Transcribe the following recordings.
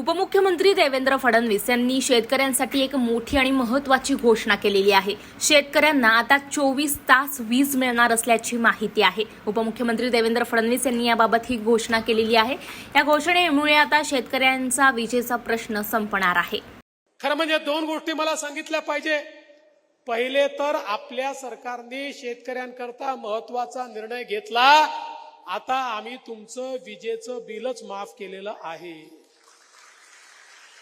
उपमुख्यमंत्री देवेंद्र फडणवीस यांनी शेतकऱ्यांसाठी एक मोठी आणि महत्वाची घोषणा केलेली आहे. शेतकऱ्यांना आता चोवीस तास वीज मिळणार असल्याची माहिती आहे. उपमुख्यमंत्री देवेंद्र फडणवीस यांनी याबाबत ही घोषणा केलेली आहे. या घोषणेमुळे आता शेतकऱ्यांचा विजेचा प्रश्न संपणार आहे. खरं म्हणजे दोन गोष्टी मला सांगितल्या पाहिजे. पहिले तर आपल्या सरकारने शेतकऱ्यांकरता महत्त्वाचा निर्णय घेतला. आता आम्ही तुमचं विजेचं बिलच माफ केलेलं आहे.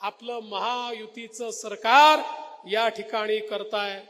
आपलं महायुतीचं सरकार या ठिकाणी करताय.